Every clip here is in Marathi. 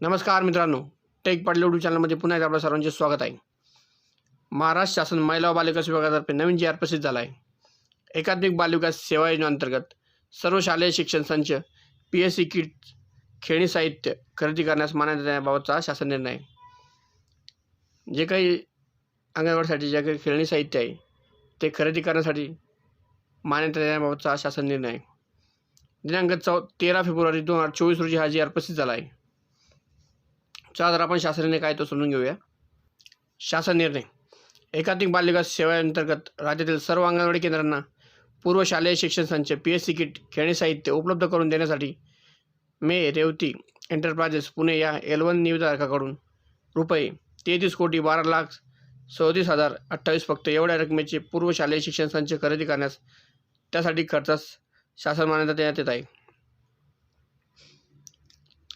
नमस्कार मित्रांनो टेक पाटील यूट्यूब चॅनलमध्ये पुन्हा एकदा आपल्या सर्वांचे स्वागत आहे. महाराष्ट्र शासन महिला व बालविकास विभागातर्फे नवीन जी आर प्रसिद्ध झाला आहे एकात्मिक बालविकास सेवा योजनेअंतर्गत सर्व शालेय शिक्षण संच पी एस सी किट खेळणी साहित्य खरेदी करण्यास मान्यता देण्याबाबतचा शासन निर्णय. आहे जे काही अंगणवाडीसाठी जे काही खेळणी साहित्य आहे ते खरेदी करण्यासाठी मान्यता देण्याबाबतचा शासन निर्णय. आहे दिनांक चौ तेरा फेब्रुवारी दोन हजार चोवीस रोजी हा जी आर प्रसिद्ध झाला आहे चला तर आपण शासनाने काय तो समजून घेऊया. शासन निर्णय. एकात्मिक बालविकास सेवेअंतर्गत राज्यातील सर्व अंगणवाडी केंद्रांना पूर्व शालेय शिक्षण संच पी एस सी किट खेळणी साहित्य उपलब्ध करून देण्यासाठी मे रेवती एंटरप्राइजेस पुणे या एल वन निविदारकाकडून रुपये तेहतीस कोटी बारा लाख सदतीस हजार अठ्ठावीस फक्त एवढ्या रकमेचे पूर्व शालेय शिक्षण संच खरेदी करण्यास त्यासाठी खर्चास शासन मान्यता देण्यात येत आहे.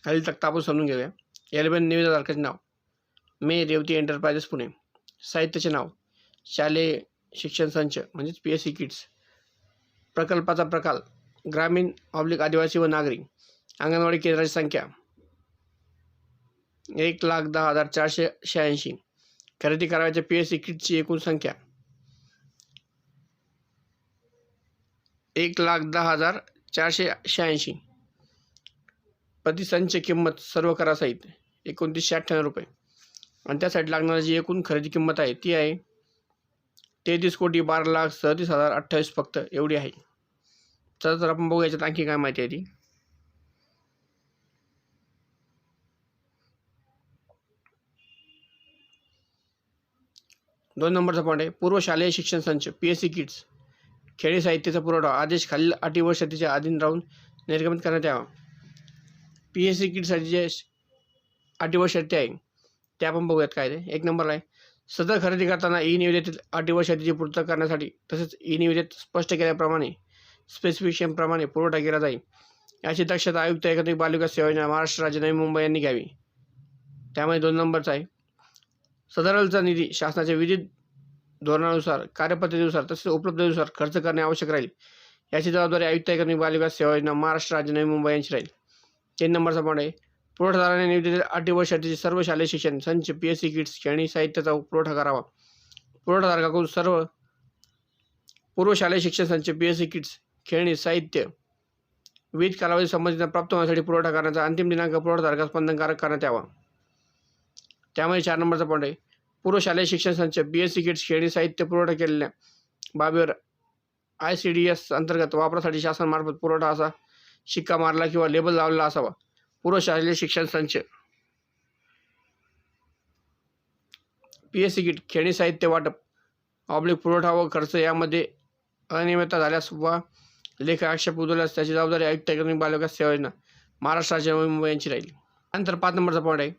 खालील तक्ता आपण समजून घेऊया. एलेवन निविदाधारकाचे नाव. मे रेवती एंटरप्राइजेस पुणे. साहित्याचे नाव. शालेय शिक्षण संच म्हणजेच पी एस सी किट्स प्रकल्पाचा प्रकार. ग्रामीण ऑब्लिक आदिवासी व नागरिक. अंगणवाडी केंद्राची संख्या. एक लाख दहा हजार चारशे शहाऐंशी. खरेदी करावयाच्या पी एस सी किटची एकूण संख्या. एक लाख दहा हजार चारशे शहाऐंशी. प्रतिसंच किंमत सर्व करासहित. एकोणतीसशे अठ्ठ्याण्णव रुपये. आणि त्यासाठी लागणारी जी एकूण खरेदी किंमत आहे ती आहे तेहतीस कोटी बारा लाख सदतीस हजार अठ्ठावीस फक्त एवढी आहे. चला तर आपण बघू याच्यात आणखी काय माहिती आहे ती. दोन नंबरचा पॉईंट आहे पूर्व शालेय शिक्षण संच पी एस सी किट्स खेळी साहित्याचा पुरवठा आदेश खालील अटी व शर्तीच्या अधीन राहून निर्गमित करण्यात यावा. पी एस सी किटसाठी जे अटीवर अटी व शर्ती आहे. ते आपण बघूयात काय ते. एक नंबर आहे. सदर खरेदी करताना ई निविदेतील अटी व शर्तीची पूर्तता करण्यासाठी तसेच ई निविदेत स्पष्ट केल्याप्रमाणे स्पेसिफिकेशनप्रमाणे पुरवठा केला जाईल. याची दक्षता आयुक्त एकात्मिक बालविकास सेवा योजना महाराष्ट्र राज्य नवी मुंबई यांनी घ्यावी. त्यामध्ये दोन नंबरचा आहे. सदरचा निधी शासनाच्या विविध धोरणानुसार कार्यपद्धतीनुसार तसेच उपलब्धतेनुसार खर्च करणे आवश्यक राहील. याची जबाबदारी आयुक्त एकात्मिक बालविकास सेवा योजना महाराष्ट्र राज्य नवी मुंबई यांची राहील. तीन नंबरचा पॉईंट आहे. पुरवठादाराने निविदेतील अटी व सर्व शालेय शिक्षण संच पी एस सी किट्स खेळणी साहित्याचा पुरवठा करावा. पुरवठाधारकाकडून सर्व पूर्व शालेय शिक्षण संच पी एस सी किट्स खेळणी साहित्य विविध कालावधी संबंधित प्राप्त होण्यासाठी पुरवठा करण्याचा अंतिम दिनांक पुरवठाधारकास बंधनकारक करण्यात यावा. त्यामध्ये चार नंबरचा पॉईंट आहे. पूर्व शालेय शिक्षण संच बी एस सी किट्स खेळणी साहित्य पुरवठा केलेल्या बाबीवर आय सी डी एस अंतर्गत वापरासाठी शासनामार्फत पुरवठा असा शिक्का मारला किंवा लेबल लावलेला असावा. पूर्व शालेय शिक्षण संच. पी एस सी किट खेळणी साहित्य वाटप ऑब्लिक पुरवठा व खर्च यामध्ये अनियमितता झाल्यास वा लेख आक्षेप उद्भवल्यास त्याची जबाबदारी आयुक्त एकात्मिक बालविकास सेवा योजना महाराष्ट्र राज्य नवी मुंबई यांची राहील. त्यानंतर पाच नंबरचा पॉईंट आहे.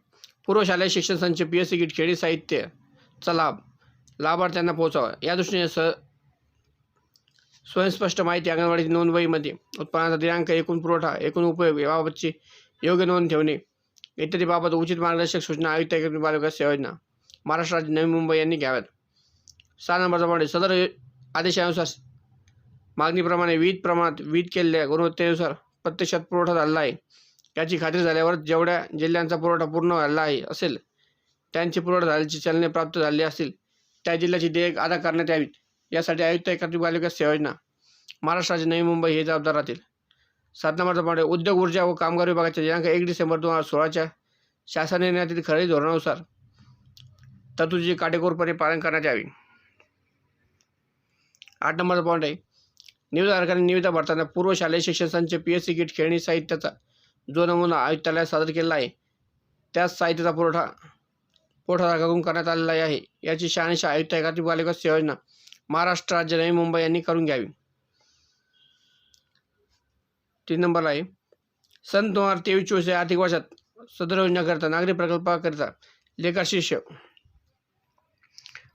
पूर्व शालेय शिक्षण संच पी एस सी किट खेळी साहित्यचा लाभ लाभार्थ्यांना पोहोचावा. या दृष्टीने स स्वयंस्पष्ट माहिती अंगणवाडी नोंदवहीमध्ये उत्पादनाचा दिनांक एकूण पुरवठा एकूण उपयोग याबाबतची योग्य नोंद ठेवणे इत्यादीबाबत उचित मार्गदर्शक सूचना आयुक्त एकात्मिक सेवा योजना. महाराष्ट्र राज्य नवी मुंबई यांनी घ्याव्यात. सहा नंबरचा पॉईंट सदर आदेशानुसार मागणीप्रमाणे विविध प्रमाणात विविध केलेल्या गुणवत्तेनुसार प्रत्यक्षात पुरवठा झालेला आहे. याची खात्री झाल्यावर जेवढ्या जिल्ह्यांचा पुरवठा पूर्ण झाला आहे असेल त्यांची पुरवठा झाल्याची चलने प्राप्त झाले असतील त्या जिल्ह्याची देयक अदा करण्यात यावीत यासाठी आयुक्त एकात्मिक बालविकास सेवा योजना. महाराष्ट्र राज्य नवी मुंबई हे जबाबदार राहतील. सात नंबरचा पॉईंट आहे. उद्योग ऊर्जा व कामगार विभागाच्या दिनांक एक डिसेंबर दोन हजार सोळाच्या शासन निर्णयातील खरेदी धोरणानुसार तरतुदीचे काटेकोरपणे पालन करण्यात यावे. आठ नंबरचा पॉईंट आहे. निविदाधारकांनी निविदा भरताना पूर्व शालेय शिक्षण संच पी एस सी किट खेळणी साहित्याचा जो नमुना आयुक्तालयात सादर केला आहे त्याच साहित्याचा पुरवठा पुरवठादाराकडून करण्यात आलेला आहे. याची शहानिशा आयुक्त एकात्मिक बालिका सेवा योजना महाराष्ट्र राज्य नवी मुंबई यांनी करून घ्यावी. तीन नंबरला आहे. सन दोन हजार तेवीस चोवीस या आर्थिक वर्षात सदर योजनाकरता नागरी प्रकल्पाकरिता लेखाशीर्ष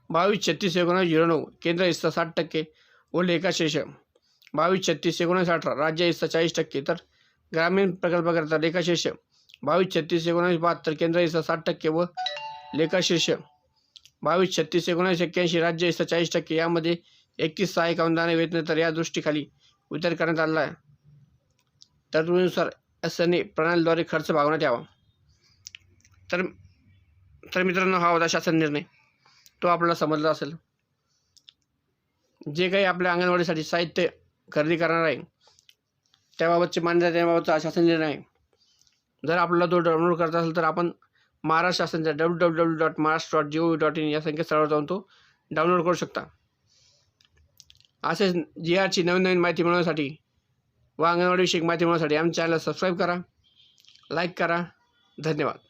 बावीस छत्तीस एकोणीस झिरो नऊ केंद्र हिस्सा साठ टक्के व लेखाशीर्ष बावीस छत्तीस एकोणीस अठरा राज्य हिस्सा चाळीस टक्के तर ग्रामीण प्रकल्पाकरिता लेखाशीर्ष बावीस छत्तीस एकोणीस बहात्तर केंद्र हिस्सा साठ टक्के व लेखाशीर्ष बावीस छत्तीस एकोणीस एक्क्याऐंशी राज्य हिस्सा चाळीस टक्के यामध्ये एकतीस सहाय्यक अनुदान वेतन तर या दृष्टीखाली वितरित करण्यात आला आहे. तरतुदीनुसार एस एन ए प्रणालीद्वारे खर्च भागवण्यात यावा. तर तर मित्रांनो हा होता शासन निर्णय. तो आपल्याला समजला असेल. जे काही आपल्या अंगणवाडीसाठी साहित्य खरेदी करणार आहे त्याबाबतचे मान्यता त्याबाबतचा शासन निर्णय आहे. जर आपल्याला तो डाउनलोड करता असेल तर आपण Maharashtra शासनच्या W W W dot Maharashtra dot G O V dot in या संकेतस्थळावर जाऊन तो डाउनलोड करू शकता. असेच जी आरची नवीन नवीन माहिती मिळवण्यासाठी व अंगणवाडीविषयक माहिती मिळवण्यासाठी आमच्या चॅनलला सबस्क्राईब करा लाईक करा. धन्यवाद.